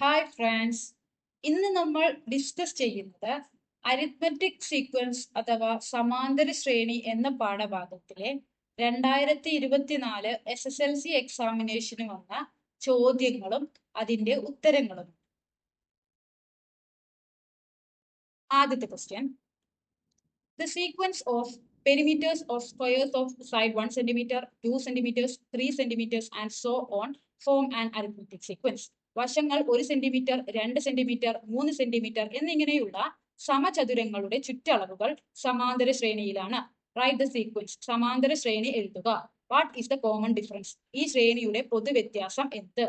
Hi friends ഇന്ന് നമ്മൾ discuss ചെയ്യുന്നത് അരിത്മെറ്റിക് സീക്വൻസ് അഥവാ സമാന്തര ശ്രേണി എന്ന പാഠഭാഗത്തിലെ രണ്ടായിരത്തി ഇരുപത്തിനാല് എസ് എസ് എൽ സി എക്സാമിനേഷന് വന്ന ചോദ്യങ്ങളും അതിന്റെ ഉത്തരങ്ങളും. ആദ്യത്തെ question the sequence of perimeters of squares of side 1 centimeter, 2 centimeters, 3 centimeters and so on form an arithmetic sequence. വശങ്ങൾ ഒരു സെന്റിമീറ്റർ രണ്ട് സെന്റിമീറ്റർ മൂന്ന് സെന്റിമീറ്റർ എന്നിങ്ങനെയുള്ള സമചതുരങ്ങളുടെ ചുറ്റളവുകൾ സമാന്തര ശ്രേണിയിലാണ്. റൈറ്റ് ദ സീക്വൻസ് സമാന്തര ശ്രേണി എഴുതുക. What is the common difference ഈ ശ്രേണിയുടെ പൊതുവ്യത്യാസം എന്ത്?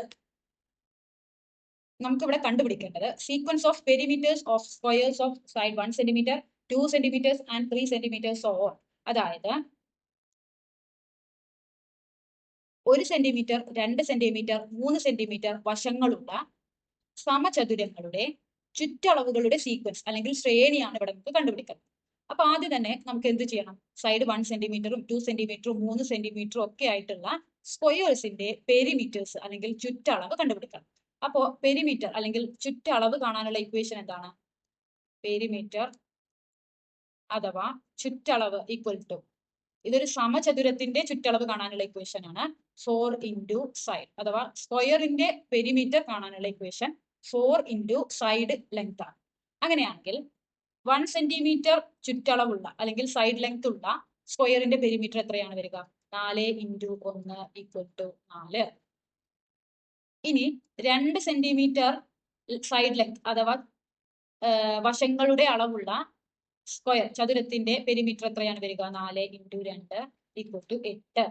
നമുക്കിവിടെ കണ്ടുപിടിക്കേണ്ടത് sequence of perimeters of squares of side one centimetre two centimetres and three centimetres or അതായത് ഒരു സെന്റിമീറ്റർ രണ്ട് സെന്റിമീറ്റർ മൂന്ന് സെന്റിമീറ്റർ വശങ്ങളുള്ള സമചതുരങ്ങളുടെ ചുറ്റളവുകളുടെ സീക്വൻസ് അല്ലെങ്കിൽ ശ്രേണിയാണ് ഇവിടെ നമുക്ക് കണ്ടുപിടിക്കുന്നത് അപ്പൊ ആദ്യം തന്നെ നമുക്ക് എന്ത് ചെയ്യണം? സൈഡ് വൺ സെന്റിമീറ്ററും ടു സെന്റിമീറ്ററും മൂന്ന് സെന്റിമീറ്ററും ഒക്കെ ആയിട്ടുള്ള സ്ക്വയേഴ്സിന്റെ പെരിമീറ്റേഴ്സ് അല്ലെങ്കിൽ ചുറ്റളവ് കണ്ടുപിടിക്കണം. അപ്പോ പെരിമീറ്റർ അല്ലെങ്കിൽ ചുറ്റളവ് കാണാനുള്ള ഇക്വേഷൻ എന്താണ്? പെരിമീറ്റർ അഥവാ ചുറ്റളവ് ഈക്വൽ ടു ഇതൊരു സമചതുരത്തിന്റെ ചുറ്റളവ് കാണാനുള്ള ഇക്വേഷൻ ആണ്. ഫോർ ഇന്റു സൈഡ് അഥവാ സ്ക്വയറിന്റെ പെരിമീറ്റർ കാണാനുള്ള equation four into side length ആണ്. അങ്ങനെയാണെങ്കിൽ വൺ സെന്റിമീറ്റർ ചുറ്റളവുള്ള അല്ലെങ്കിൽ സൈഡ് ലെങ്ത് ഉള്ള സ്ക്വയറിന്റെ പെരിമീറ്റർ എത്രയാണ് വരിക? നാല് ഇന്റു ഒന്ന് ഈക്വൽ ടു നാല്. ഇനി രണ്ട് സെന്റിമീറ്റർ സൈഡ് ലെങ്ത് അഥവാ വശങ്ങളുടെ അളവുള്ള സ്ക്വയർ ചതുരത്തിന്റെ പെരിമീറ്റർ എത്രയാണ് വരിക? നാല് ഇന്റു രണ്ട് ഈക്വൽ ടു എട്ട്.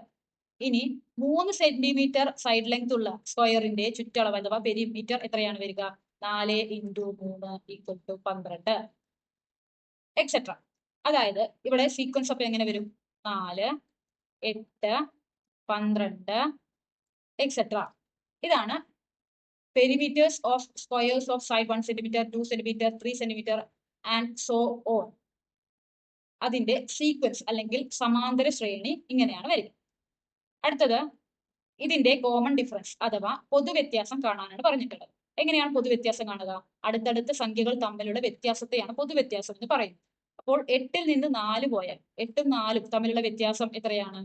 ഇനി മൂന്ന് സെന്റിമീറ്റർ സൈഡ് ലെങ്ത് ഉള്ള സ്ക്വയറിന്റെ ചുറ്റളവ് അഥവാ പെരിമീറ്റർ എത്രയാണ് വരിക? നാല് ഇന്റു മൂന്ന് ഈക്വൽ ടു പന്ത്രണ്ട് എക്സെട്ര അതായത് ഇവിടെ സീക്വൻസ് ഒക്കെ എങ്ങനെ വരും? നാല് എട്ട് പന്ത്രണ്ട് എക്സെട്ര ഇതാണ് perimeters of squares of side one centimetre two centimetre three centimetre and so on അതിന്റെ സീക്വൻസ് അല്ലെങ്കിൽ സമാന്തര ശ്രേണി ഇങ്ങനെയാണ് വരിക. അടുത്തത് ഇതിന്റെ കോമൺ ഡിഫറൻസ് അഥവാ പൊതുവ്യത്യാസം കാണാനാണ് പറഞ്ഞിട്ടുള്ളത്. എങ്ങനെയാണ് പൊതുവ്യത്യാസം കാണുക? അടുത്തടുത്ത സംഖ്യകൾ തമ്മിലുള്ള വ്യത്യാസത്തെയാണ് പൊതുവ്യത്യാസം എന്ന് പറയുന്നത്. അപ്പോൾ എട്ടിൽ നിന്ന് നാല് പോയാൽ എട്ടും നാലും തമ്മിലുള്ള വ്യത്യാസം എത്രയാണ്?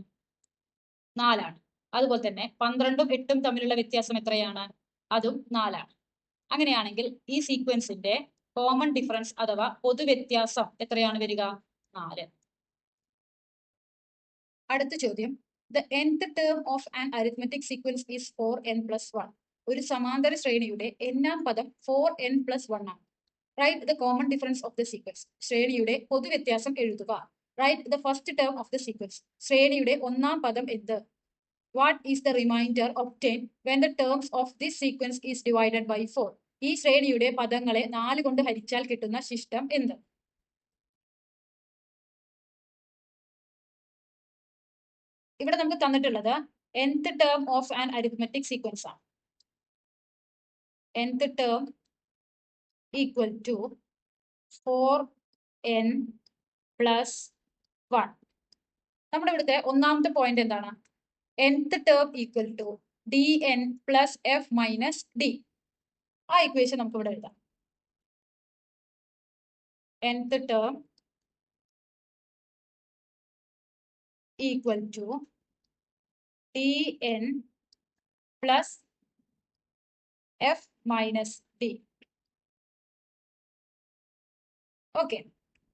നാലാണ്. അതുപോലെ തന്നെ പന്ത്രണ്ടും എട്ടും തമ്മിലുള്ള വ്യത്യാസം എത്രയാണ്? അതും നാലാണ്. അങ്ങനെയാണെങ്കിൽ ഈ സീക്വൻസിന്റെ കോമൺ ഡിഫറൻസ് അഥവാ പൊതുവ്യത്യാസം എത്രയാണ് വരിക? നാല് അടുത്ത ചോദ്യം. The nth term of an arithmetic sequence is four n plus one ഒരു സമാന്തര ശ്രേണിയുടെ എന്നാം പദം ഫോർ എൻ പ്ലസ് വൺ ആണ്. Right the common difference of the sequence ശ്രേണിയുടെ പൊതുവ്യത്യാസം എഴുതുക. Right the first term of the sequence ശ്രേണിയുടെ ഒന്നാം പദം എന്ത്? What is the remainder obtain when the terms of this sequence is divided by four ഈ ശ്രേണിയുടെ പദങ്ങളെ നാല് കൊണ്ട് ഹരിച്ചാൽ കിട്ടുന്ന ശിഷ്ടം എന്ത്? ഇവിടെ നമുക്ക് തന്നിട്ടുള്ളത് nth term of an arithmetic sequence ആണ്. nth term equal to four n plus one നമ്മുടെ ഇവിടുത്തെ ഒന്നാമത്തെ പോയിന്റ് എന്താണ്? nth term equal to d n plus f minus d ആ ഇക്വേഷൻ നമുക്ക് ഇവിടെ എഴുതാം. nth ടേം equal to dn plus f minus d. Okay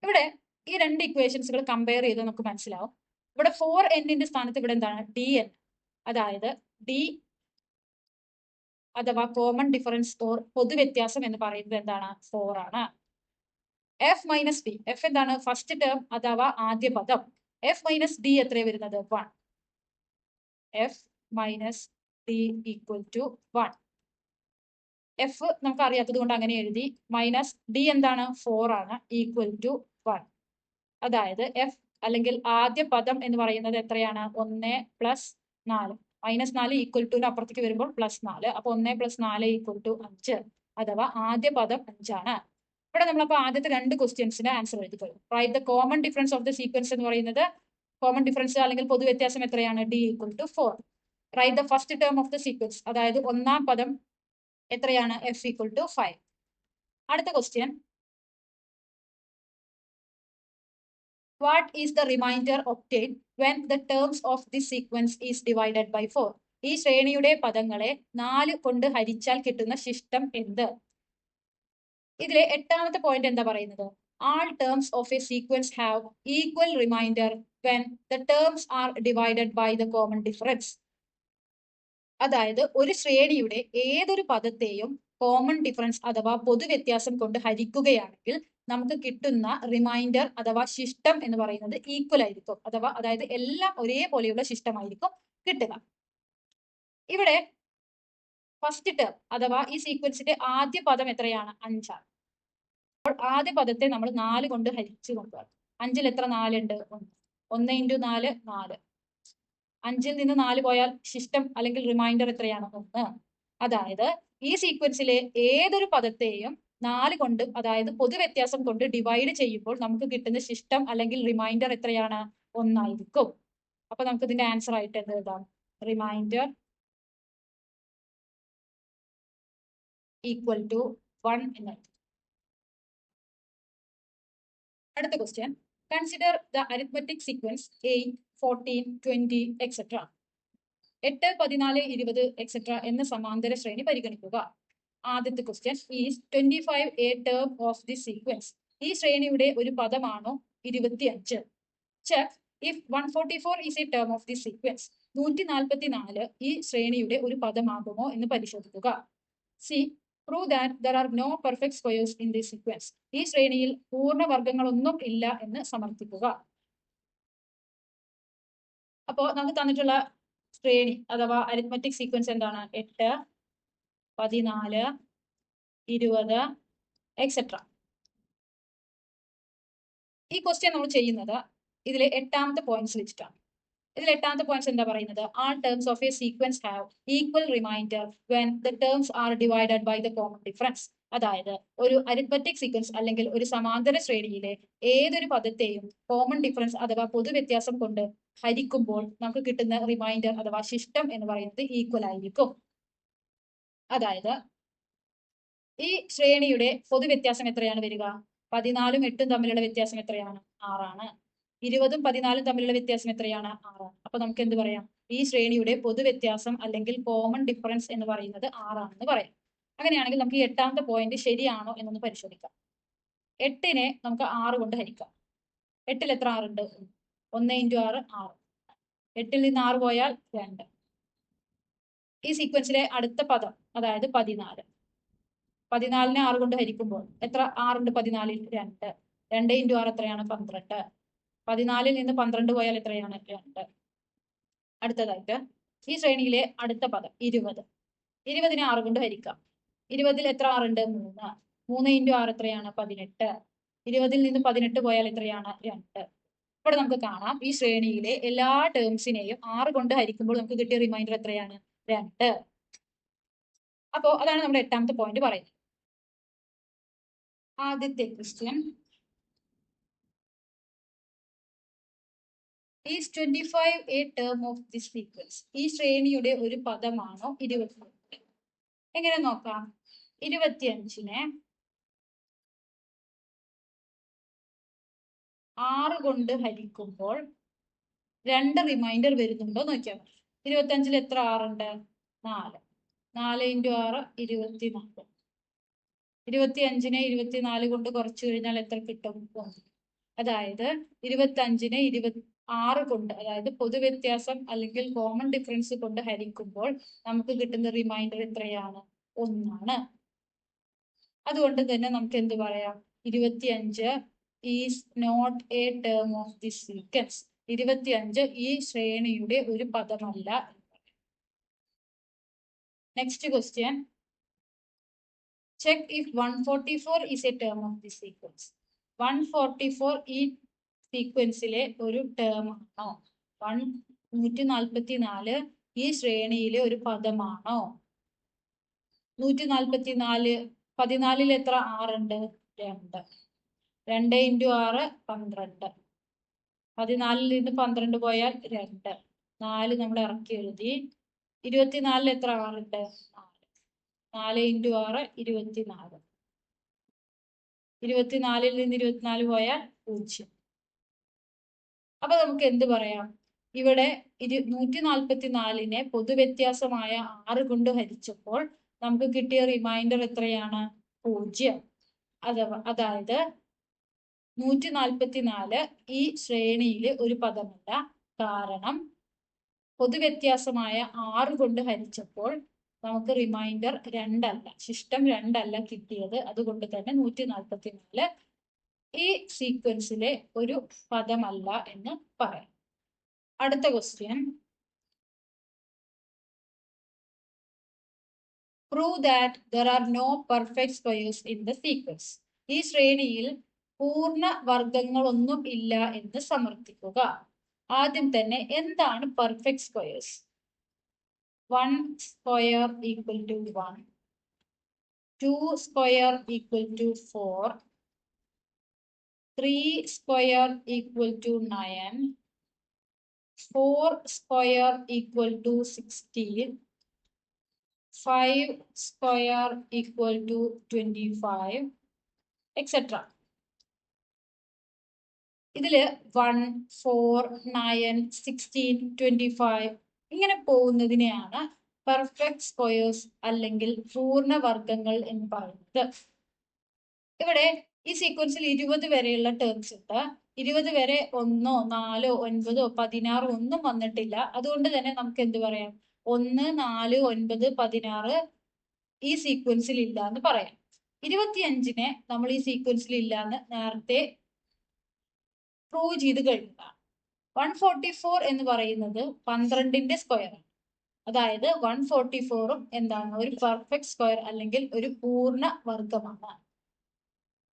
ഇവിടെ ഈ രണ്ട് ഇക്വേഷൻസുകൾ കമ്പയർ ചെയ്ത് നമുക്ക് മനസ്സിലാവും. ഇവിടെ ഫോർ എന്നിന്റെ സ്ഥാനത്ത് ഇവിടെ എന്താണ്? ഡി എൻ അതായത് ഡി അഥവാ കോമൺ ഡിഫറൻസ് ഓർ പൊതുവ്യത്യാസം എന്ന് പറയുന്നത് എന്താണ്? ഫോർ ആണ്. എഫ് മൈനസ് ബി എഫ് എന്താണ്? ഫസ്റ്റ് ടേം അഥവാ ആദ്യ പദം. എഫ് മൈനസ് ഡി എത്ര വരുന്നത്? One f minus d equal to one f നമുക്ക് അറിയാത്തത് കൊണ്ട് അങ്ങനെ എഴുതി. മൈനസ് ഡി എന്താണ്? ഫോർ ആണ്. ഈക്വൽ ടു വൺ അതായത് എഫ് അല്ലെങ്കിൽ ആദ്യ പദം എന്ന് പറയുന്നത് എത്രയാണ്? ഒന്ന് പ്ലസ് നാല്. മൈനസ് നാല് ഈക്വൽ ടുവിന് അപ്പുറത്തേക്ക് വരുമ്പോൾ പ്ലസ് നാല്. അപ്പൊ ഒന്ന് പ്ലസ് നാല് ഈക്വൽ ടു അഞ്ച്. അഥവാ ആദ്യ പദം അഞ്ചാണ്. ഇവിടെ നമ്മളപ്പോൾ ആദ്യത്തെ രണ്ട് ക്വസ്റ്റ്യൻസിന് ആൻസർ എഴുതി കഴിഞ്ഞു right the common difference of the sequence എന്ന് പറയുന്നത് കോമൺ ഡിഫറൻസ് അല്ലെങ്കിൽ പൊതുവ്യത്യാസം എത്രയാണ്? D equal to four right the first term of the sequence അതായത് ഒന്നാം പദം എത്രയാണ്? എഫ് ഈക്വൽ ടു ഫൈവ് അടുത്ത question what is the remainder obtain when the terms of the sequence is divided by four ഈ ശ്രേണിയുടെ പദങ്ങളെ നാല് കൊണ്ട് ഹരിച്ചാൽ കിട്ടുന്ന ശിഷ്ടം എന്ത്? ഇതിലെ എട്ടാമത്തെ പോയിന്റ് എന്താ പറയുന്നത്? All terms of a sequence have equal remainder when the terms are divided by the common difference അതായത് ഒരു ശ്രേണിയുടെ ഏതൊരു പദത്തെയും കോമൺ ഡിഫറൻസ് അഥവാ പൊതുവ്യത്യാസം കൊണ്ട് ഹരിക്കുകയാണെങ്കിൽ നമുക്ക് കിട്ടുന്ന റിമൈൻഡർ അഥവാ ശിഷ്ടം എന്ന് പറയുന്നത് ഈക്വൽ ആയിരിക്കും. അഥവാ അതായത് എല്ലാം ഒരേപോലെയുള്ള ശിഷ്ടമായിരിക്കും കിട്ടുക. ഇവിടെ ഫസ്റ്റ് ടേം അഥവാ ഈ സീക്വൻസിന്റെ ആദ്യ പദം എത്രയാണ്? അഞ്ചാണ്. അപ്പോൾ ആദ്യ പദത്തെ നമ്മൾ നാല് കൊണ്ട് ഹരിച്ചു കൊണ്ടുപോകാം അഞ്ചിൽ എത്ര? നാലുണ്ട് ഒന്ന്. ഒന്ന് ഇന്റു നാല് നാല്. അഞ്ചിൽ നിന്ന് നാല് പോയാൽ ശിഷ്ടം അല്ലെങ്കിൽ റിമൈൻഡർ എത്രയാണ്? ഒന്ന്. അതായത് ഈ സീക്വൻസിലെ ഏതൊരു പദത്തെയും നാല് കൊണ്ട് അതായത് പൊതുവ്യത്യാസം കൊണ്ട് ഡിവൈഡ് ചെയ്യുമ്പോൾ നമുക്ക് കിട്ടുന്ന ശിഷ്ടം അല്ലെങ്കിൽ റിമൈൻഡർ എത്രയാണ്? ഒന്നായിരിക്കും. അപ്പൊ നമുക്ക് ഇതിന്റെ ആൻസർ ആയിട്ട് എന്ത് എഴുതാം? റിമൈൻഡർ ഈക്വൽ ടു വൺ എന്ന് അടുത്ത question consider the arithmetic sequence eight fourteen twenty etcetera എട്ട് പതിനാല് ഇരുപത് എക്സെട്ര എന്ന സമാന്തര ശ്രേണി പരിഗണിക്കുക. ആദ്യത്തെ question is twenty five a term of the sequence ഈ ശ്രേണിയുടെ ഒരു പദമാണോ ഇരുപത്തി അഞ്ച് check if one forty four is a term of the sequence നൂറ്റി നാൽപ്പത്തി നാല് ഈ ശ്രേണിയുടെ ഒരു പദമാകുമോ എന്ന് പരിശോധിക്കുക. C prove that there are no perfect squares in the sequence ഈ ശ്രേണിയിൽ പൂർണവർഗങ്ങളൊന്നും ഇല്ല എന്ന് സമർത്ഥിക്കുക. അപ്പോ നമുക്ക് തന്നിട്ടുള്ള ശ്രേണി അഥവാ അരിത്മെറ്റിക് സീക്വൻസ് എന്താണ്? എട്ട് പതിനാല് ഇരുപത് എക്സെട്ര ഈ ക്വസ്റ്റ്യൻ നമ്മൾ ചെയ്യുന്നത് ഇതിലെ എട്ടാമത്തെ പോയിന്റ്സ് വെച്ചിട്ടാണ്. ഇതിൽ എട്ടാമത്തെ പോയിന്റ് എന്താ പറയുന്നത്? All terms of a sequence have equal remainder when the terms are divided by the common difference അതായത് ഒരു അരിത്മെറ്റിക് സീക്വൻസ് അല്ലെങ്കിൽ ഒരു സമാന്തര ശ്രേണിയിലെ ഏതൊരു പദത്തെയും കോമൺ ഡിഫറൻസ് അഥവാ പൊതുവ്യത്യാസം കൊണ്ട് ഹരിക്കുമ്പോൾ നമുക്ക് കിട്ടുന്ന റിമൈൻഡർ അഥവാ ശിഷ്ടം എന്ന് പറയുന്നത് ഈക്വൽ ആയിരിക്കും. അതായത് ഈ ശ്രേണിയുടെ പൊതുവ്യത്യാസം എത്രയാണ് വരിക? പതിനാലും എട്ടും തമ്മിലുള്ള വ്യത്യാസം എത്രയാണ്? ആറാണ്. ഇരുപതും പതിനാലും തമ്മിലുള്ള വ്യത്യാസം എത്രയാണ്? ആറാണ്. അപ്പൊ നമുക്ക് എന്ത് പറയാം? ഈ ശ്രേണിയുടെ പൊതുവ്യത്യാസം അല്ലെങ്കിൽ കോമൺ ഡിഫറൻസ് എന്ന് പറയുന്നത് ആറാണെന്ന് പറയാം. അങ്ങനെയാണെങ്കിൽ നമുക്ക് ഈ എട്ടാമത്തെ പോയിന്റ് ശരിയാണോ എന്നൊന്ന് പരിശോധിക്കാം. എട്ടിനെ നമുക്ക് ആറ് കൊണ്ട് ഹരിക്കാം. എട്ടിൽ എത്ര ആറുണ്ട്? ഒന്ന് ഇന്റു ആറ് ആറ്. എട്ടിൽ നിന്ന് ആറ് പോയാൽ രണ്ട്. ഈ സീക്വൻസിലെ അടുത്ത പദം അതായത് പതിനാല്. പതിനാലിനെ ആറ് കൊണ്ട് ഹരിക്കുമ്പോൾ എത്ര? ആറുണ്ട് പതിനാലിൽ രണ്ട്. രണ്ട് ഇന്റു ആറ് എത്രയാണ്? പന്ത്രണ്ട്. പതിനാലിൽ നിന്ന് പന്ത്രണ്ട് പോയാൽ എത്രയാണ്? രണ്ട്. അടുത്തതായിട്ട് ഈ ശ്രേണിയിലെ അടുത്ത പദം ഇരുപത്. ഇരുപതിനെ ആറ് കൊണ്ട് ഹരിക്കാം. ഇരുപതിൽ എത്ര ആറുണ്ട് മൂന്ന്. മൂന്ന് ഇന്റു ആറ് എത്രയാണ്? പതിനെട്ട്. ഇരുപതിൽ നിന്ന് പതിനെട്ട് പോയാൽ എത്രയാണ്? രണ്ട്. ഇവിടെ നമുക്ക് കാണാം. ഈ ശ്രേണിയിലെ എല്ലാ ടേംസിനെയും ആറ് കൊണ്ട് ഹരിക്കുമ്പോൾ നമുക്ക് കിട്ടിയ റിമൈൻഡർ എത്രയാണ്? രണ്ട്. അപ്പോ അതാണ് നമ്മുടെ എട്ടാമത്തെ പോയിന്റ് പറയുന്നത്. ആദ്യത്തെ question is twenty five a term of this sequence ഈ ശ്രേണിയുടെ ഒരു പദമാണോ ഇരുപത്തി എങ്ങനെ നോക്കാം? ഇരുപത്തിയഞ്ചിനെ ആറ് കൊണ്ട് ഹരിക്കുമ്പോൾ രണ്ട് റിമൈൻഡർ വരുന്നുണ്ടോ നോക്കിയാൽ മതി. ഇരുപത്തിയഞ്ചിൽ എത്ര ആറുണ്ട്? നാല്. നാല് ഇന്റു ആറ് ഇരുപത്തിനാല്. ഇരുപത്തി അഞ്ചിനെ ഇരുപത്തിനാല് കൊണ്ട് കുറച്ചു കഴിഞ്ഞാൽ എത്ര കിട്ടും? അതായത് ഇരുപത്തി അഞ്ചിനെ ഇരുപത്തി ആറ് കൊണ്ട് അതായത് പൊതുവ്യത്യാസം അല്ലെങ്കിൽ കോമൺ ഡിഫറൻസ് കൊണ്ട് ഹരിക്കുമ്പോൾ നമുക്ക് കിട്ടുന്ന റിമൈൻഡർ എത്രയാണ്? ഒന്നാണ്. അതുകൊണ്ട് തന്നെ നമുക്ക് എന്ത് പറയാം? ഇരുപത്തിയഞ്ച് is not a term of the sequence ഇരുപത്തിയഞ്ച് ഈ ശ്രേണിയുടെ ഒരു പദമല്ല next question check if one forty four is a term of the sequence one forty four ഈ സീക്വൻസിലെ ഒരു ടേം ആണോ? വൺ നൂറ്റി നാൽപ്പത്തി നാല് ഈ ശ്രേണിയിലെ ഒരു പദമാണോ? നൂറ്റി നാൽപ്പത്തി നാല് പതിനാലിൽ എത്ര? ആറുണ്ട് രണ്ട്. രണ്ട് ഇന്റു ആറ് പന്ത്രണ്ട്. പതിനാലിൽ നിന്ന് പന്ത്രണ്ട് പോയാൽ രണ്ട്. നാല് നമ്മൾ ഇറക്കി എഴുതി. ഇരുപത്തിനാലിൽ എത്ര? ആറുണ്ട് നാല്. നാല് ഇന്റു ആറ് ഇരുപത്തിനാല്. ഇരുപത്തിനാലിൽ നിന്ന് ഇരുപത്തിനാല് പോയാൽ പൂജ്യം. അപ്പൊ നമുക്ക് എന്ത് പറയാം? ഇവിടെ ഇരു നൂറ്റി നാൽപ്പത്തി നാലിനെ പൊതുവ്യത്യാസമായ ആറ് കൊണ്ട് ഹരിച്ചപ്പോൾ നമുക്ക് കിട്ടിയ റിമൈൻഡർ എത്രയാണ്? പൂജ്യം. അഥവാ അതായത് നൂറ്റി നാൽപ്പത്തി നാല് ഈ ശ്രേണിയിൽ ഒരു പദമല്ല. കാരണം പൊതുവ്യത്യാസമായ ആറ് കൊണ്ട് ഹരിച്ചപ്പോൾ നമുക്ക് റിമൈൻഡർ രണ്ടല്ല ശിഷ്ടം രണ്ടല്ല കിട്ടിയത്. അതുകൊണ്ട് തന്നെ നൂറ്റി നാൽപ്പത്തി നാല് ഈ സീക്വൻസിലെ ഒരു പദമല്ല എന്ന് പറയാം. അടുത്ത question prove that there are no perfect squares in the sequence ഈ ശ്രേണിയിൽ പൂർണ വർഗങ്ങളൊന്നും ഇല്ല എന്ന് സമർത്ഥിക്കുക. ആദ്യം തന്നെ എന്താണ് perfect squares one square equal to one two square equal to four three square equal to nine four square equal to sixteen five square equal to twenty five etcetera ഇതിൽ one four nine sixteen twenty five ഇങ്ങനെ പോകുന്നതിനെയാണ് perfect squares അല്ലെങ്കിൽ പൂർണവർഗങ്ങൾ എന്ന് പറയുന്നത്. ഇവിടെ ഈ സീക്വൻസിൽ ഇരുപത് വരെയുള്ള ടേംസ് ഉണ്ട് ഇരുപത് വരെ ഒന്നോ നാലോ ഒൻപതോ പതിനാറോ ഒന്നും വന്നിട്ടില്ല. അതുകൊണ്ട് തന്നെ നമുക്ക് എന്ത് പറയാം? ഒന്ന് നാല് ഒൻപത് പതിനാറ് ഈ സീക്വൻസിൽ ഇല്ല എന്ന് പറയാം. ഇരുപത്തിയഞ്ചിനെ നമ്മൾ ഈ സീക്വൻസിൽ ഇല്ല എന്ന് നേരത്തെ പ്രൂവ് ചെയ്ത് കഴിഞ്ഞതാണ്. വൺ ഫോർട്ടി ഫോർ എന്ന് പറയുന്നത് പന്ത്രണ്ടിന്റെ സ്ക്വയർ ആണ്. അതായത് വൺ ഫോർട്ടി ഫോറും എന്താണ്? ഒരു പെർഫെക്റ്റ് സ്ക്വയർ അല്ലെങ്കിൽ ഒരു പൂർണ വർഗമാണ്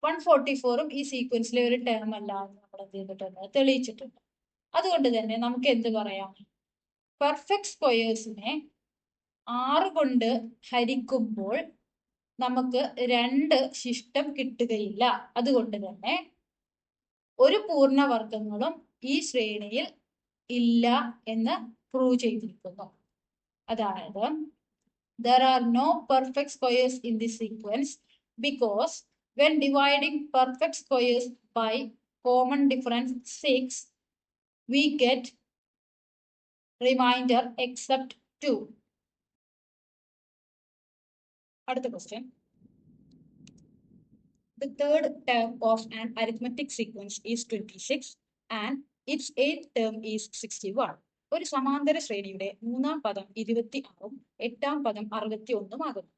വൺ ഫോർട്ടി ഫോറും ഈ സീക്വൻസിലെ ഒരു ടേം അല്ല എന്ന് നമ്മൾ എന്ത് ചെയ്തിട്ടുണ്ട്? തെളിയിച്ചിട്ടുണ്ട്. അതുകൊണ്ട് തന്നെ നമുക്ക് എന്ത് പറയാം? പെർഫെക്റ്റ് സ്ക്വയേഴ്സിനെ ആറ് കൊണ്ട് ഹരിക്കുമ്പോൾ നമുക്ക് രണ്ട് ശിഷ്ടം കിട്ടുകയില്ല. അതുകൊണ്ട് തന്നെ ഒരു പൂർണവർഗങ്ങളും ഈ ശ്രേണിയിൽ ഇല്ല എന്ന് പ്രൂവ് ചെയ്തിരിക്കുന്നു. അതായത് there are no perfect squares in the sequence because when dividing perfect squares by common difference 6 we get remainder except 2 അടുത്ത question the third term of an arithmetic sequence is 26 and its eighth term is 61 ഒരു സമാന്തര ശ്രേണിയുടെ മൂന്നാം പദം ഇരുപത്തി ആറും എട്ടാം പദം അറുപത്തി ഒന്നും ആകുന്നു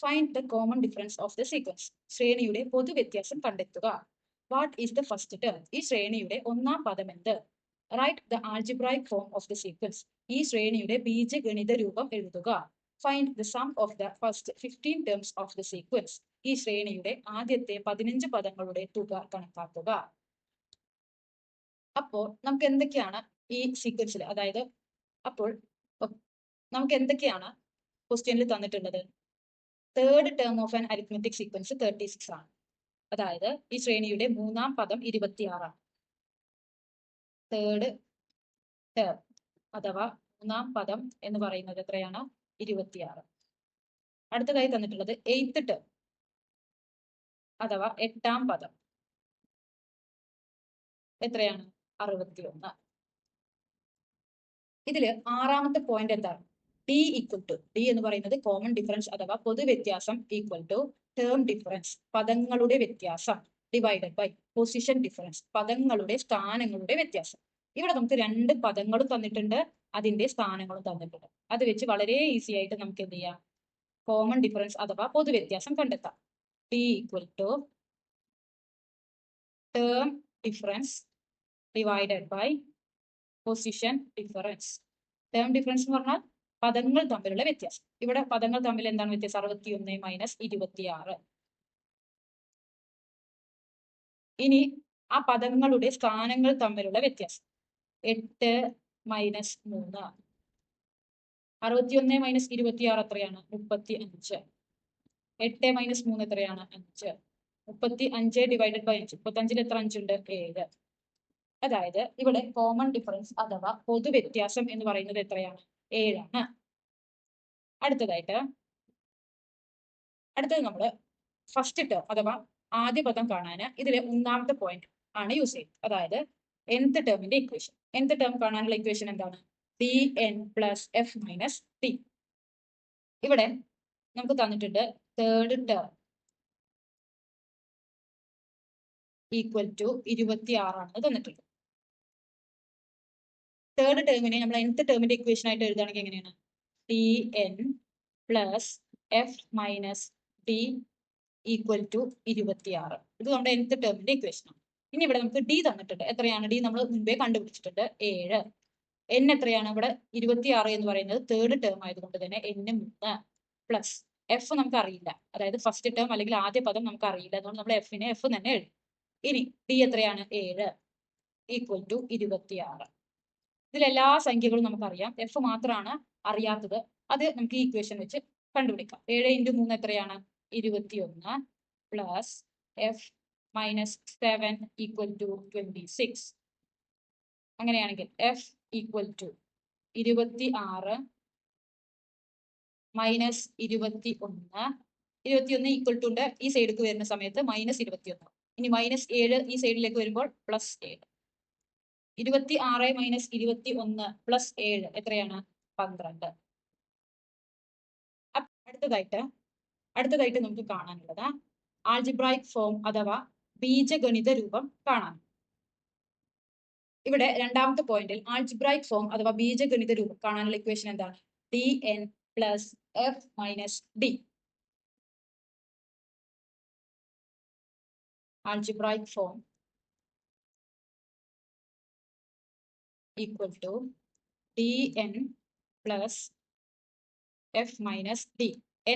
find the common difference of the sequence ശ്രേണിയുടെ പൊതുവ്യത്യാസം കണ്ടെത്തുക. What is the first term ഈ ശ്രേണിയുടെ ഒന്നാം പദം എന്ത്? Right the algebraic form of the sequence ഈ ശ്രേണിയുടെ ബീജഗണിത രൂപം എഴുതുക. Find the sum of the first fifteen terms of the sequence ഈ ശ്രേണിയുടെ ആദ്യത്തെ പതിനഞ്ച് പദങ്ങളുടെ തുക കണക്കാക്കുക. അപ്പോൾ നമുക്ക് എന്തൊക്കെയാണ് ഈ സീക്വൻസിൽ അതായത് അപ്പോൾ നമുക്ക് എന്തൊക്കെയാണ് ക്വസ്റ്റ്യനിൽ തന്നിട്ടുള്ളത്? Third term of an arithmetic sequence thirty six ആണ്. അതായത് ഈ ശ്രേണിയുടെ മൂന്നാം പദം ഇരുപത്തിയാറാണ്. തേർഡ് ടേം അഥവാ മൂന്നാം പദം എന്ന് പറയുന്നത് എത്രയാണ്? ഇരുപത്തിയാറ്. അടുത്തതായി തന്നിട്ടുള്ളത് എയ്ത്ത് ടേം അഥവാ എട്ടാം പദം. എത്രയാണ്? അറുപത്തി ഒന്ന് ഇതിൽ ആറാമത്തെ പോയിന്റ് എന്താണ്? ഡി ഈക്വൽ ടു ഡി എന്ന് പറയുന്നത് കോമൺ ഡിഫറൻസ് അഥവാ പൊതു വ്യത്യാസം ഈക്വൽ ടു ടേം ഡിഫറൻസ് പദങ്ങളുടെ വ്യത്യാസം ഡിവൈഡഡ് ബൈ പൊസിഷൻ ഡിഫറൻസ് പദങ്ങളുടെ സ്ഥാനങ്ങളുടെ വ്യത്യാസം. ഇവിടെ നമുക്ക് രണ്ട് പദങ്ങളും തന്നിട്ടുണ്ട്. അതിന്റെ സ്ഥാനങ്ങളും തന്നിട്ടുണ്ട്. അത് വെച്ച് വളരെ ഈസി ആയിട്ട് നമുക്ക് എന്ത് ചെയ്യാം? കോമൺ ഡിഫറൻസ് അഥവാ പൊതു വ്യത്യാസം കണ്ടെത്താം. D equal to term difference divided by position difference term difference എന്ന് പറഞ്ഞാൽ പദങ്ങൾ തമ്മിലുള്ള വ്യത്യാസം. ഇവിടെ പദങ്ങൾ തമ്മിൽ എന്താണ് വ്യത്യാസം? അറുപത്തി ഒന്ന് മൈനസ് ഇരുപത്തിയാറ്. ഇനി ആ പദങ്ങളുടെ സ്ഥാനങ്ങൾ തമ്മിലുള്ള വ്യത്യാസം. എട്ട് മൈനസ് മൂന്ന്. അറുപത്തി ഒന്ന് മൈനസ് ഇരുപത്തിയാറ് എത്രയാണ്? മുപ്പത്തി അഞ്ച് എട്ട് മൈനസ് മൂന്ന് എത്രയാണ്? അഞ്ച്. മുപ്പത്തി അഞ്ച് ഡിവൈഡഡ് ബൈ അഞ്ച്. മുപ്പത്തി അഞ്ചിൽ എത്ര അഞ്ചുണ്ട്? ഏഴ്. അതായത് ഇവിടെ കോമൺ ഡിഫറൻസ് അഥവാ പൊതു വ്യത്യാസം എന്ന് പറയുന്നത് എത്രയാണ്? ഏഴാണ് അടുത്തതായിട്ട് അടുത്തത് നമ്മൾ ഫസ്റ്റ് ടേം അഥവാ ആദ്യ പദം കാണാൻ ഇതിലെ ഒന്നാമത്തെ പോയിന്റ് ആണ് യൂസ് ചെയ്യുന്നത്. അതായത് nth ടേമിന്റെ ഇക്വേഷൻ nth ടേം കാണാനുള്ള ഇക്വേഷൻ എന്താണ്? T N plus F minus T ഇവിടെ നമുക്ക് തന്നിട്ടുണ്ട് തേർഡ് ടേം ഈക്വൽ ടു ഇരുപത്തി ആറാണെന്ന് തന്നിട്ടുള്ളത് തേർഡ് ടേമിനെ നമ്മൾ nth ടേമിന്റെ ഇക്വേഷൻ ആയിട്ട് എഴുതുകയാണെങ്കിൽ എങ്ങനെയാണ്? T N plus F minus T equal to ഇരുപത്തിയാറ്. ഇത് നമ്മുടെ nth ടേമിന്റെ ഇക്വേഷനാണ് ഇനി ഇവിടെ നമുക്ക് ഡി തന്നിട്ടുണ്ട്. എത്രയാണ്? ഡി നമ്മൾ മുൻപേ കണ്ടുപിടിച്ചിട്ടുണ്ട്. ഏഴ്. എൻ എത്രയാണ്? ഇവിടെ ഇരുപത്തിയാറ് എന്ന് പറയുന്നത് തേർഡ് ടേം ആയതുകൊണ്ട് തന്നെ എൻ മൂന്ന് പ്ലസ് എഫ് നമുക്ക് അറിയില്ല അതായത് ഫസ്റ്റ് ടേം അല്ലെങ്കിൽ ആദ്യ പദം നമുക്ക് അറിയില്ല അതുകൊണ്ട് നമ്മൾ എഫിനെ എഫ് തന്നെ എഴുതും. ഇനി ഡി എത്രയാണ്? ഏഴ് ഈക്വൽ ടു ഇരുപത്തി ആറ് ഇതിൽ എല്ലാ സംഖ്യകളും നമുക്കറിയാം. എഫ് മാത്രമാണ് അറിയാത്തത്. അത് നമുക്ക് ഈ ഇക്വേഷൻ വെച്ച് കണ്ടുപിടിക്കാം. ഏഴ് ഇന്റു മൂന്ന് എത്രയാണ്? ഇരുപത്തി ഒന്ന് plus F minus seven equal to twenty six അങ്ങനെയാണെങ്കിൽ എഫ് ഈക്വൽ ടു ഇരുപത്തി ആറ് മൈനസ് ഇരുപത്തി ഒന്ന് ഇരുപത്തി ഒന്ന് ഈക്വൽ ടു ഉണ്ട്. ഈ സൈഡിലേക്ക് വരുന്ന സമയത്ത് മൈനസ് ഇരുപത്തി ഒന്ന് ഇനി മൈനസ് ഏഴ് ഈ സൈഡിലേക്ക് വരുമ്പോൾ പ്ലസ് ഏഴ്. ഇരുപത്തി ആറ് മൈനസ് ഇരുപത്തി ഒന്ന് പ്ലസ് ഏഴ് എത്രയാണ്? പന്ത്രണ്ട്. അടുത്തതായിട്ട് അടുത്തതായിട്ട് നമുക്ക് കാണാനുള്ളത് ആൾജിബ്രായിക് ഫോം അഥവാ ബീജഗണിത രൂപം കാണാം. ഇവിടെ രണ്ടാമത്തെ പോയിന്റിൽ ആൾജിബ്രായിക് ഫോം അഥവാ ബീജഗണിത രൂപം കാണാനുള്ള ഇക്വേഷൻ എന്താ? D N plus F minus D algebraic form equal to dn plus f minus d.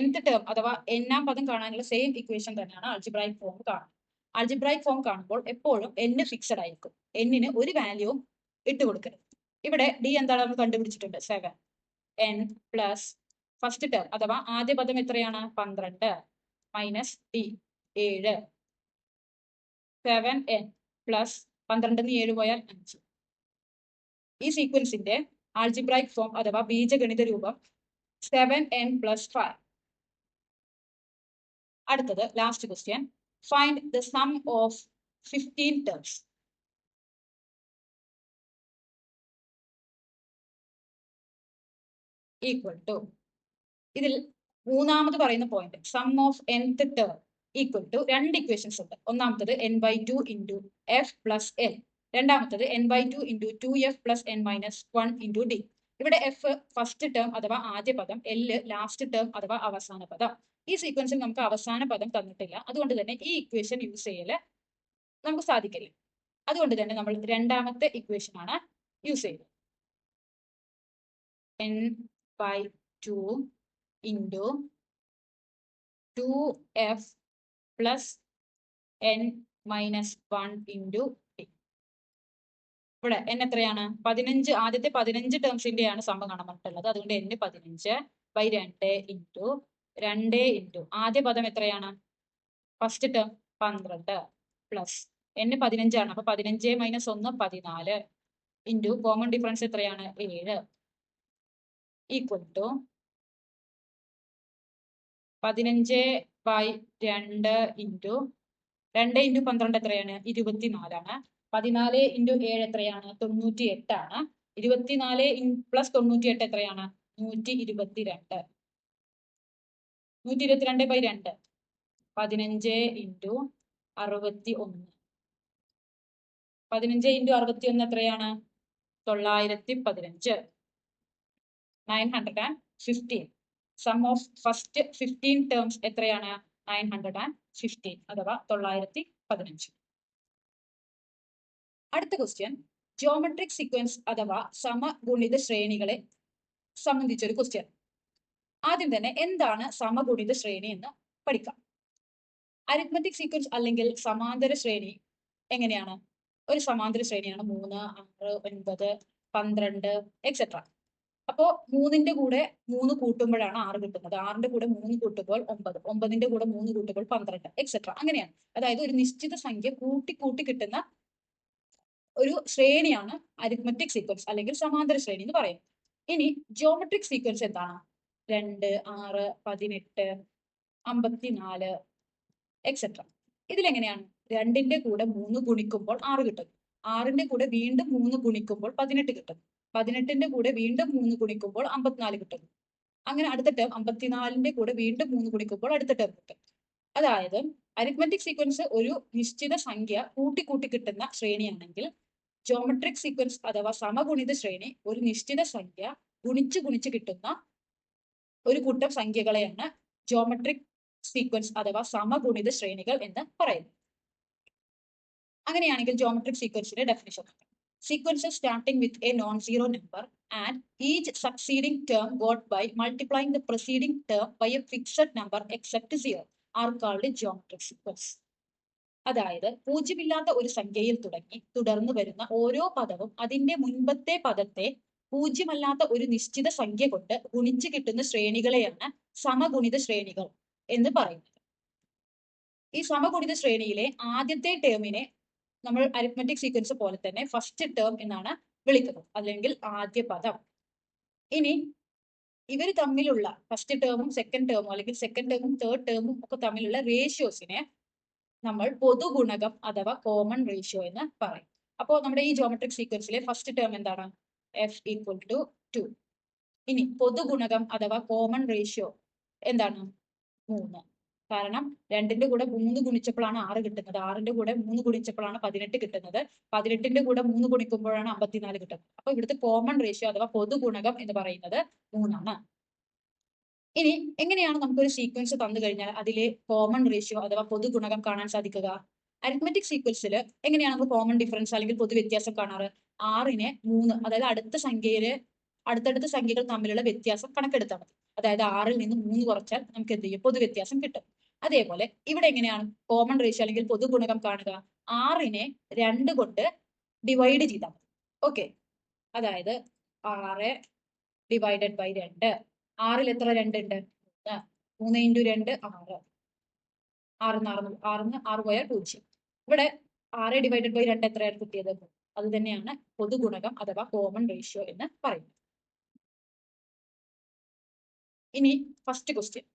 Nth term അഥവാ എന്നാം പദം കാണാനുള്ള സെയിം ഇക്വേഷൻ തന്നെയാണ് അൾജിബ്രൈക് ഫോം കാണുന്നത്. അൾജിബ്രൈക് ഫോം കാണുമ്പോൾ എപ്പോഴും n ഫിക്സഡ് ആയിരിക്കും. N ഒരു വാല്യൂവും ഇട്ട് കൊടുക്കരുത്. ഇവിടെ d എന്താണ് നമ്മൾ കണ്ടുപിടിച്ചിട്ടുണ്ട്? Seven N plus first term അഥവാ ആദ്യ പദം എത്രയാണ്? പന്ത്രണ്ട്. മൈനസ് ഡി ഏഴ്. സെവൻ എൻ പ്ലസ് പന്ത്രണ്ടിന് ഏഴ് പോയാൽ അഞ്ച്. ഈ സീക്വൻസിന്റെ ആൾജിബ്രൈക് ഫോം അഥവാ ബീജഗണിത രൂപം സെവൻ എൻ പ്ലസ് ഫൈവ് അടുത്തത് last question find the sum of fifteen terms equal to ഇതിൽ മൂന്നാമത് പറയുന്ന point sum of nth term equal to രണ്ട് ഇക്വേഷൻസ് ഉണ്ട്. ഒന്നാമത്തത് N by two into F plus L രണ്ടാമത്തത് N by two into two F plus N minus one into D ഇവിടെ F first term അഥവാ ആദ്യ പദം എൽ ലാസ്റ്റ് ടേം അഥവാ അവസാന പദം. ഈ സീക്വൻസിൽ നമുക്ക് അവസാന പദം തന്നിട്ടില്ല. അതുകൊണ്ട് തന്നെ ഈ ഇക്വേഷൻ യൂസ് ചെയ്യൽ നമുക്ക് സാധിക്കില്ല. അതുകൊണ്ട് തന്നെ നമ്മൾ രണ്ടാമത്തെ ഇക്വേഷൻ ആണ് യൂസ് ചെയ്യുന്നത്. N by two into two F plus N minus one into ഇവിടെ എൻ എത്രയാണ്? പതിനഞ്ച് ആദ്യത്തെ പതിനഞ്ച് ടേംസിന്റെയാണ് സംഭവം കാണാൻ പറഞ്ഞിട്ടുള്ളത് അതുകൊണ്ട് n പതിനഞ്ച് ബൈ രണ്ട് ഇന്റു രണ്ട് ഇന്റു ആദ്യ പദം എത്രയാണ്? ഫസ്റ്റ് ടേം പന്ത്രണ്ട് പ്ലസ് n പതിനഞ്ചാണ്. അപ്പൊ പതിനഞ്ച് മൈനസ് ഒന്ന് പതിനാല് ഇന്റു കോമൺ ഡിഫറൻസ് എത്രയാണ്? ഏഴ്. ഈക്വൽ ടു പതിനഞ്ച് ബൈ രണ്ട് ഇന്റു രണ്ട് ഇന്റു പന്ത്രണ്ട് എത്രയാണ്? ഇരുപത്തിനാലാണ്. പതിനാല് ഇന്റു ഏഴ് എത്രയാണ്? തൊണ്ണൂറ്റി എട്ടാണ് ഇരുപത്തിനാല് പ്ലസ് തൊണ്ണൂറ്റി എട്ട് എത്രയാണ്? നൂറ്റി ഇരുപത്തിരണ്ട് നൂറ്റി ഇരുപത്തിരണ്ട് ബൈ രണ്ട്. പതിനഞ്ച് ഇന്റു അറുപത്തി ഒന്ന് പതിനഞ്ച് ഇന്റു അറുപത്തി ഒന്ന് എത്രയാണ്? തൊള്ളായിരത്തി പതിനഞ്ച് nine hundred and fifteen sum of first fifteen terms എത്രയാണ്? നയൻ ഹൺഡ്രഡ് ആൻഡ് ഫിഫ്റ്റീൻ അഥവാ തൊള്ളായിരത്തി പതിനഞ്ച് അടുത്ത ക്വസ്റ്റ്യൻ ജിയോമെട്രിക് സീക്വൻസ് അഥവാ സമഗുണിത ശ്രേണികളെ സംബന്ധിച്ചൊരു ക്വസ്റ്റ്യൻ ആദ്യം തന്നെ എന്താണ് സമഗുണിത ശ്രേണി എന്ന് പഠിക്കാം. അരിത്മെറ്റിക് സീക്വൻസ് അല്ലെങ്കിൽ സമാന്തര ശ്രേണി എങ്ങനെയാണ്? ഒരു സമാന്തര ശ്രേണിയാണ് മൂന്ന് ആറ് ഒൻപത് പന്ത്രണ്ട് എക്സെട്ര അപ്പോ മൂന്നിന്റെ കൂടെ മൂന്ന് കൂട്ടുമ്പോഴാണ് ആറ് കിട്ടുന്നത്. ആറിന്റെ കൂടെ മൂന്ന് കൂട്ടുമ്പോൾ ഒമ്പത്. ഒമ്പതിന്റെ കൂടെ മൂന്ന് കൂട്ടുമ്പോൾ പന്ത്രണ്ട് എക്സെട്ര അങ്ങനെയാണ്. അതായത് ഒരു നിശ്ചിത സംഖ്യ കൂട്ടി കൂട്ടി കിട്ടുന്ന ഒരു ശ്രേണിയാണ് അരിത്മെറ്റിക് സീക്വൻസ് അല്ലെങ്കിൽ സമാന്തര ശ്രേണി എന്ന് പറയും ഇനി ജിയോമെട്രിക് സീക്വൻസ് എന്താണ്? രണ്ട് ആറ് പതിനെട്ട് അമ്പത്തിനാല് എക്സെട്ര ഇതിലെങ്ങനെയാണ്? രണ്ടിന്റെ കൂടെ മൂന്ന് ഗുണിക്കുമ്പോൾ ആറ് കിട്ടും. ആറിന്റെ കൂടെ വീണ്ടും മൂന്ന് ഗുണിക്കുമ്പോൾ പതിനെട്ട് കിട്ടും. പതിനെട്ടിന്റെ കൂടെ വീണ്ടും മൂന്ന് ഗുണിക്കുമ്പോൾ അമ്പത്തിനാല് കിട്ടും. അങ്ങനെ അടുത്ത ടേം അമ്പത്തിനാലിന്റെ കൂടെ വീണ്ടും മൂന്ന് ഗുണിക്കുമ്പോൾ അടുത്ത ടേം കിട്ടും. അതായത് അരിത്മെറ്റിക് സീക്വൻസ് ഒരു നിശ്ചിത സംഖ്യ കൂട്ടി കൂട്ടി കിട്ടുന്ന ശ്രേണിയാണെങ്കിൽ ജോമെട്രിക് സീക്വൻസ് അഥവാ സമഗുണിത ശ്രേണി ഒരു നിശ്ചിത സംഖ്യ ഗുണിച്ച് ഗുണിച്ച് കിട്ടുന്ന ഒരു കൂട്ടം സംഖ്യകളെയാണ് ജോമെട്രിക് സീക്വൻസ് അഥവാ സമഗുണിത ശ്രേണികൾ എന്ന് പറയുന്നത്. അങ്ങനെയാണെങ്കിൽ geometric സീക്വൻസിന്റെ definition sequence starting with a non zero number and each succeeding term got by multiplying the proceeding term by a fixed number except zero are called geometric sequence അതായത് പൂജ്യമില്ലാത്ത ഒരു സംഖ്യയിൽ തുടങ്ങി തുടർന്ന് വരുന്ന ഓരോ പദവും അതിന്റെ മുൻപത്തെ പദത്തെ പൂജ്യമല്ലാത്ത ഒരു നിശ്ചിത സംഖ്യ കൊണ്ട് ഗുണിച്ച് കിട്ടുന്ന ശ്രേണികളെയാണ് സമഗുണിത ശ്രേണികൾ എന്ന് പറയുന്നത്. ഈ സമഗുണിത ശ്രേണിയിലെ ആദ്യത്തെ ടേമിനെ നമ്മൾ അരിത്മെറ്റിക് സീക്വൻസ് പോലെ തന്നെ ഫസ്റ്റ് ടേം എന്നാണ് വിളിക്കുന്നത്. അല്ലെങ്കിൽ ആദ്യ പദം. ഇനി ഇവർ തമ്മിലുള്ള ഫസ്റ്റ് ടേമും സെക്കൻഡ് ടേമും അല്ലെങ്കിൽ സെക്കൻഡ് ടേമും തേർഡ് ടേമും ഒക്കെ തമ്മിലുള്ള റേഷ്യോസിനെ നമ്മൾ പൊതുഗുണകം അഥവാ കോമൺ റേഷ്യോ എന്ന് പറയും. അപ്പോൾ നമ്മുടെ ഈ ജോമെട്രിക് സീക്വൻസിലെ ഫസ്റ്റ് ടേം എന്താണ്? എഫ് ഈക്വൽ ടു ടു ഇനി പൊതുഗുണകം അഥവാ കോമൺ റേഷ്യോ എന്താണ്? മൂന്ന്. കാരണം രണ്ടിന്റെ കൂടെ മൂന്ന് ഗുണിച്ചപ്പോഴാണ് ആറ് കിട്ടുന്നത്. ആറിന്റെ കൂടെ മൂന്ന് ഗുണിച്ചപ്പോഴാണ് പതിനെട്ട് കിട്ടുന്നത്. പതിനെട്ടിന്റെ കൂടെ മൂന്ന് ഗുണിക്കുമ്പോഴാണ് അമ്പത്തിനാല് കിട്ടുന്നത്. അപ്പൊ ഇവിടുത്തെ കോമൺ റേഷ്യോ അഥവാ പൊതുഗുണകം എന്ന് പറയുന്നത് മൂന്നാണ്. ഇനി എങ്ങനെയാണ് നമുക്കൊരു സീക്വൻസ് തന്നു കഴിഞ്ഞാൽ അതിലെ കോമൺ റേഷ്യോ അഥവാ പൊതു ഗുണകം കാണാൻ സാധിക്കുക? അരിത്മെറ്റിക് സീക്വൻസിൽ എങ്ങനെയാണ് നമ്മൾ കോമൺ ഡിഫറൻസ് അല്ലെങ്കിൽ പൊതു വ്യത്യാസം കാണാറ് ആറിനെ മൂന്ന് അതായത് അടുത്ത സംഖ്യയിൽ അടുത്തടുത്ത സംഖ്യകൾ തമ്മിലുള്ള വ്യത്യാസം കണക്കെടുത്താൽ മതി. അതായത് ആറിൽ നിന്ന് മൂന്ന് കുറച്ചാൽ നമുക്ക് എന്ത് ചെയ്യും? പൊതു വ്യത്യാസം കിട്ടും. അതേപോലെ ഇവിടെ എങ്ങനെയാണ് കോമൺ റേഷ്യോ അല്ലെങ്കിൽ പൊതു ഗുണകം കാണുക ആറിനെ രണ്ട് കൊണ്ട് ഡിവൈഡ് ചെയ്താൽ മതി. ഓക്കെ അതായത് ആറ് ഡിവൈഡഡ് ബൈ രണ്ട്. ആറിൽ എത്ര രണ്ട് ഉണ്ട് മൂന്ന് മൂന്ന് ഇന്റു രണ്ട് ആറ്. ആറിന്ന് ആറ് ആറിന്ന് ആറ് പോയാൽ പൂജ്യം. ഇവിടെ ആറ് ഡിവൈഡഡ് ബൈ രണ്ട് എത്രയാണ് കിട്ടിയത്? അത് തന്നെയാണ് പൊതുഗുണകം അഥവാ കോമൺ റേഷ്യോ എന്ന് പറയുന്നത്. ഇനി first question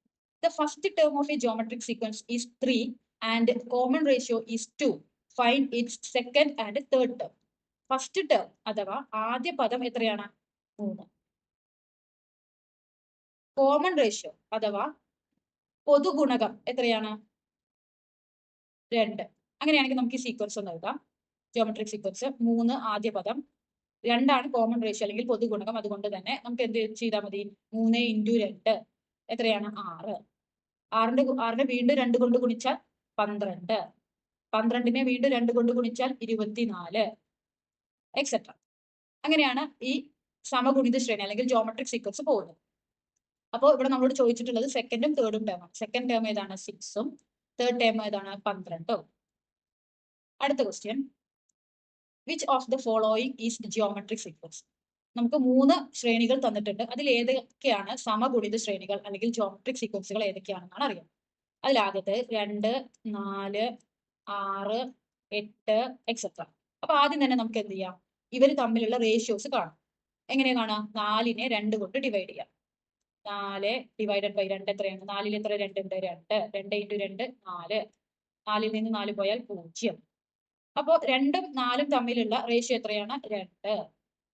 the first term of a geometric sequence is three and common ratio is two find its second and third term first term അഥവാ ആദ്യ പദം എത്രയാണ്? മൂന്ന്. കോമൺ റേഷ്യോ അഥവാ പൊതുഗുണകം എത്രയാണ്? രണ്ട്. അങ്ങനെയാണെങ്കിൽ നമുക്ക് ഈ സീക്വൻസ് ഒന്ന് എഴുതാം. ജോമെട്രിക് സീക്വൻസ് മൂന്ന് ആദ്യ പദം. രണ്ടാണ് കോമൺ റേഷ്യോ അല്ലെങ്കിൽ പൊതുഗുണകം. അതുകൊണ്ട് തന്നെ നമുക്ക് എന്ത് ചെയ്താൽ മതി? മൂന്ന് ഇന്റു രണ്ട്. എത്രയാണ്? ആറ്. ആറിന്റെ ആറിനെ വീണ്ടും രണ്ട് കൊണ്ട് ഗുണിച്ചാൽ പന്ത്രണ്ട്. പന്ത്രണ്ടിനെ വീണ്ടും രണ്ട് കൊണ്ട് ഗുണിച്ചാൽ ഇരുപത്തിനാല്. എക്സെട്ര അങ്ങനെയാണ് ഈ സമഗുണിത ശ്രേണി അല്ലെങ്കിൽ ജോമെട്രിക് സീക്വൻസ് പോകുന്നത്. അപ്പോൾ ഇവിടെ നമ്മളോട് ചോദിച്ചിട്ടുള്ളത് സെക്കൻഡും തേർഡും ടേമാണ് സെക്കൻഡ് ടേം ഏതാണ് സിക്സും തേർഡ് ടേം ഏതാണ് പന്ത്രണ്ടും അടുത്ത question which of the following is geometric sequence നമുക്ക് മൂന്ന് ശ്രേണികൾ തന്നിട്ടുണ്ട്. അതിൽ ഏതൊക്കെയാണ് സമഗുണിത ശ്രേണികൾ അല്ലെങ്കിൽ ജിയോമെട്രിക് സീക്വൻസുകൾ ഏതൊക്കെയാണെന്നാണ് അറിയാം അതിലാദ്യത്തെ രണ്ട് നാല് ആറ് എട്ട് എക്സെട്ര അപ്പൊ ആദ്യം തന്നെ നമുക്ക് എന്ത് ചെയ്യാം? ഇവർ തമ്മിലുള്ള റേഷ്യോസ് കാണാം. എങ്ങനെ കാണാം നാലിനെ രണ്ട് കൊണ്ട് ഡിവൈഡ് ചെയ്യാം. നാല് ഡിവൈഡഡ് ബൈ രണ്ട് എത്രയാണ്? നാലിൽ എത്ര? രണ്ട്. ഉണ്ട് രണ്ട്. രണ്ട് ഇന്റു രണ്ട് നാല്. നാലിൽ നിന്ന് നാല് പോയാൽ പൂജ്യം. അപ്പോൾ രണ്ടും നാലും തമ്മിലുള്ള റേഷ്യോ എത്രയാണ്? രണ്ട്.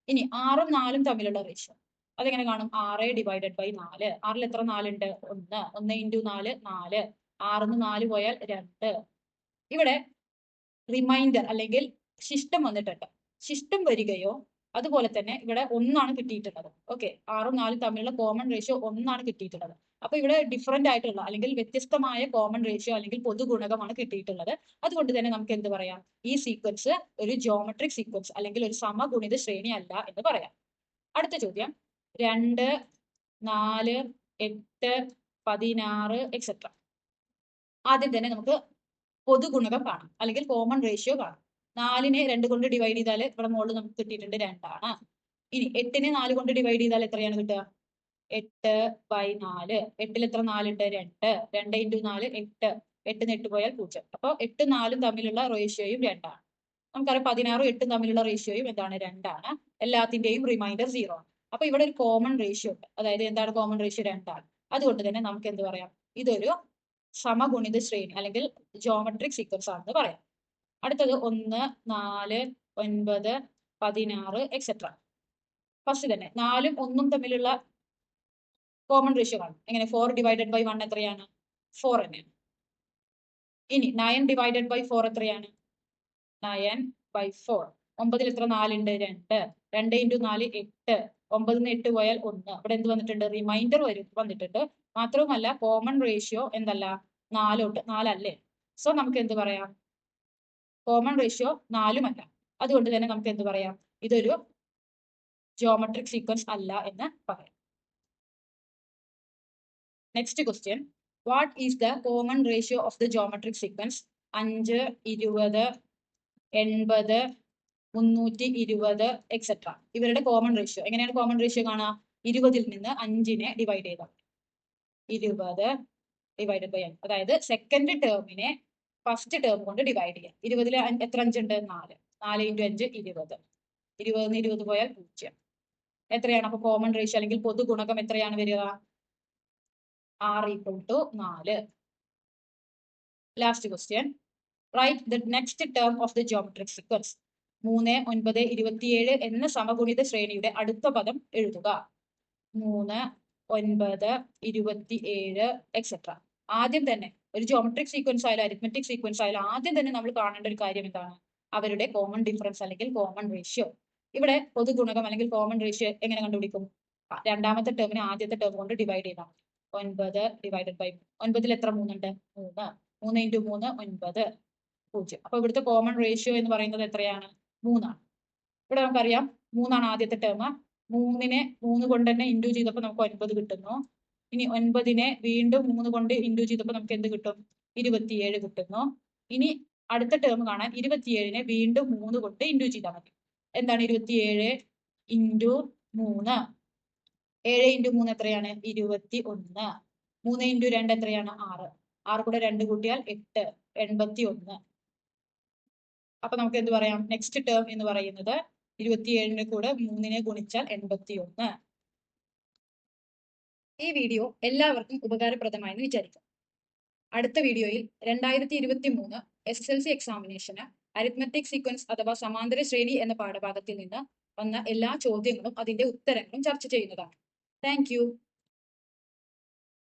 ഇനി ആറും നാലും തമ്മിലുള്ള റേഷ്യോ അതെങ്ങനെ കാണും? ആറ് ഡിവൈഡഡ് ബൈ നാല്. ആറിൽ എത്ര നാലുണ്ട്? ഒന്ന്. ഒന്ന് ഇന്റു നാല് നാല്. ആറിന്ന് നാല് പോയാൽ രണ്ട്. ഇവിടെ റിമൈൻഡർ അല്ലെങ്കിൽ ശിഷ്ടം വന്നിട്ടുണ്ട്. ശിഷ്ടം വരികയോ അതുപോലെ തന്നെ ഇവിടെ ഒന്നാണ് കിട്ടിയിട്ടുള്ളത്. ഓക്കെ ആറും നാലും തമ്മിലുള്ള കോമൺ റേഷ്യോ ഒന്നാണ് കിട്ടിയിട്ടുള്ളത്. അപ്പൊ ഇവിടെ ഡിഫറെന്റ് ആയിട്ടുള്ള അല്ലെങ്കിൽ വ്യത്യസ്തമായ കോമൺ റേഷ്യോ അല്ലെങ്കിൽ പൊതുഗുണകമാണ് കിട്ടിയിട്ടുള്ളത്. അതുകൊണ്ട് തന്നെ നമുക്ക് എന്ത് പറയാം? ഈ സീക്വൻസ് ഒരു ജോമെട്രിക് സീക്വൻസ് അല്ലെങ്കിൽ ഒരു സമഗുണിത ശ്രേണി അല്ല എന്ന് പറയാം. അടുത്ത ചോദ്യം. രണ്ട് നാല് എട്ട് പതിനാറ് എക്സെട്ര ആദ്യം തന്നെ നമുക്ക് പൊതുഗുണകം കാണാം അല്ലെങ്കിൽ കോമൺ റേഷ്യോ കാണാം. നാലിനെ രണ്ട് കൊണ്ട് ഡിവൈഡ് ചെയ്താൽ ഇവിടെ മുകളിൽ നമുക്ക് കിട്ടിയിട്ടുണ്ട് രണ്ടാണ്. ഇനി എട്ടിനെ നാല് കൊണ്ട് ഡിവൈഡ് ചെയ്താൽ എത്രയാണ് കിട്ടുക? എട്ട് ബൈ നാല്. എട്ടിൽ എത്ര നാലുണ്ട്? രണ്ട്. രണ്ട് ഇന്റു നാല് എട്ട്. എട്ടിന് എട്ട് പോയാൽ പൂജ്യം. അപ്പോൾ എട്ടും നാലും തമ്മിലുള്ള റേഷ്യോയും രണ്ടാണ്. നമുക്കറിയാം പതിനാറും എട്ടും തമ്മിലുള്ള റേഷ്യോയും എന്താണ്? രണ്ടാണ്. എല്ലാത്തിന്റെയും റിമൈൻഡർ സീറോ ആണ്. അപ്പൊ ഇവിടെ ഒരു കോമൺ റേഷ്യോ ഉണ്ട്. അതായത് എന്താണ് കോമൺ റേഷ്യോ രണ്ടാണ്. അതുകൊണ്ട് തന്നെ നമുക്ക് എന്ത് പറയാം? ഇതൊരു സമഗുണിത ശ്രേണി അല്ലെങ്കിൽ ജോമെട്രിക് സീക്വൻസ് ആണെന്ന് പറയാം. അടുത്തത് ഒന്ന് നാല് ഒൻപത് പതിനാറ് എക്സെട്ര ഫസ്റ്റ് തന്നെ നാലും ഒന്നും തമ്മിലുള്ള കോമൺ റേഷ്യോ ആണ് എങ്ങനെ? ഫോർ ഡിവൈഡഡ് ബൈ വൺ എത്രയാണ്? ഫോർ തന്നെയാണ് ഇനി നയൻ ഡിവൈഡഡ് ബൈ ഫോർ എത്രയാണ്? നയൻ ബൈ ഫോർ ഒമ്പതിൽ എത്ര? നാലുണ്ട് രണ്ട്. രണ്ട് ഇന്റു നാല് എട്ട്. ഒമ്പതിന് എട്ട് പോയാൽ ഒന്ന്. അവിടെ എന്ത് വന്നിട്ടുണ്ട്? റിമൈൻഡർ വരും വന്നിട്ടുണ്ട്. മാത്രവുമല്ല കോമൺ റേഷ്യോ എന്തല്ല? നാലോട്ട്. നാലല്ലേ. സോ നമുക്ക് എന്ത് പറയാം? കോമൺ റേഷ്യോ നാലുമല്ല അതുകൊണ്ട് തന്നെ നമുക്ക് എന്ത് പറയാം? ഇതൊരു ജിയോമെട്രിക് സീക്വൻസ് അല്ല എന്ന് പറയാം. Next question what is the common ratio of the geometric sequence അഞ്ച് ഇരുപത് എൺപത് മുന്നൂറ്റി ഇരുപത് എക്സെട്ര ഇവരുടെ കോമൺ റേഷ്യോ എങ്ങനെയാണ് കോമൺ റേഷ്യോ കാണുക? ഇരുപതിൽ നിന്ന് അഞ്ചിനെ ഡിവൈഡ് ചെയ്താൽ ഇരുപത് ഡിവൈഡ് ബൈ അഞ്ച് അതായത് സെക്കൻഡ് ടേമിനെ ഫസ്റ്റ് ടേം കൊണ്ട് ഡിവൈഡ് ചെയ്യാം. ഇരുപതിൽ എത്ര അഞ്ചുണ്ട്? നാല്. നാല് ഇന്റു അഞ്ച് ഇരുപത്. ഇരുപതിന് ഇരുപത് പോയാൽ പൂജ്യം. എത്രയാണ്? അപ്പൊ കോമൺ റേഷ്യോ അല്ലെങ്കിൽ പൊതു ഗുണകം എത്രയാണ് വരിക? ആർ ഈക്വൽ ടു നാല്. Last question write the next term of the geometric sequence മൂന്ന് ഒൻപത് ഇരുപത്തിയേഴ് എന്ന സമഗുണിത ശ്രേണിയുടെ അടുത്ത പദം എഴുതുക. മൂന്ന് ഒൻപത് ഇരുപത്തിയേഴ് എക്സെട്ര ആദ്യം തന്നെ ഒരു ജോമെട്രിക് സീക്വൻസ് ആയാലും അരിത്മെറ്റിക് സീക്വൻസ് ആയാലും ആദ്യം തന്നെ നമ്മൾ കാണേണ്ട ഒരു കാര്യം എന്താണ്? അവരുടെ കോമൺ ഡിഫറൻസ് അല്ലെങ്കിൽ കോമൺ റേഷ്യോ ഇവിടെ പൊതുഗുണകം അല്ലെങ്കിൽ കോമൺ റേഷ്യോ എങ്ങനെ കണ്ടുപിടിക്കും? രണ്ടാമത്തെ ടേമിനെ ആദ്യത്തെ ടേം കൊണ്ട് ഡിവൈഡ് ചെയ്താൽ മതി. ഒൻപത് ഡിവൈഡഡ് ബൈ ഒൻപതിൽ എത്ര മൂന്നുണ്ട്? മൂന്ന്. മൂന്ന് ഇന്റു മൂന്ന് ഒൻപത്. പൂജ്യം. അപ്പൊ ഇവിടുത്തെ കോമൺ റേഷ്യോ എന്ന് പറയുന്നത് എത്രയാണ്? മൂന്നാണ്. ഇവിടെ നമുക്കറിയാം മൂന്നാണ് ആദ്യത്തെ ടേം മൂന്നിനെ മൂന്ന് കൊണ്ട് തന്നെ ഇന്റു ചെയ്തപ്പോൾ നമുക്ക് ഒൻപത് കിട്ടുന്നു. ഇനി ഒൻപതിനെ വീണ്ടും മൂന്ന് കൊണ്ട് ഇന്റു ചെയ്തപ്പോൾ നമുക്ക് എന്ത് കിട്ടും? ഇരുപത്തിയേഴ് കിട്ടുന്നു. ഇനി അടുത്ത ടേം കാണാൻ ഇരുപത്തിയേഴിനെ വീണ്ടും മൂന്ന് കൊണ്ട് ഇന്റു ചെയ്താൽ മതി. എന്താണ് ഇരുപത്തിയേഴ് ഇന്റു മൂന്ന്? ഏഴ് ഇന്റു മൂന്ന് എത്രയാണ്? ഇരുപത്തി ഒന്ന് മൂന്ന് ഇന്റു രണ്ട് എത്രയാണ്? ആറ്. ആറ് കൂടെ രണ്ട് കൂട്ടിയാൽ എട്ട്. എൺപത്തി ഒന്ന് അപ്പൊ നമുക്ക് എന്ത് പറയാം? നെക്സ്റ്റ് ടേം എന്ന് പറയുന്നത് ഇരുപത്തിയേഴിന് കൂടെ മൂന്നിനെ ഗുണിച്ചാൽ എൺപത്തി ഒന്ന് ഈ വീഡിയോ എല്ലാവർക്കും ഉപകാരപ്രദമായെന്ന് വിചാരിക്കാം. അടുത്ത വീഡിയോയിൽ രണ്ടായിരത്തി ഇരുപത്തി മൂന്ന് എസ് എൽ സി എക്സാമിനേഷന് അരിത്മെറ്റിക് സീക്വൻസ് അഥവാ സമാന്തര ശ്രേണി എന്ന പാഠഭാഗത്തിൽ നിന്ന് വന്ന എല്ലാ ചോദ്യങ്ങളും അതിന്റെ ഉത്തരങ്ങളും ചർച്ച ചെയ്യുന്നതാണ്. താങ്ക്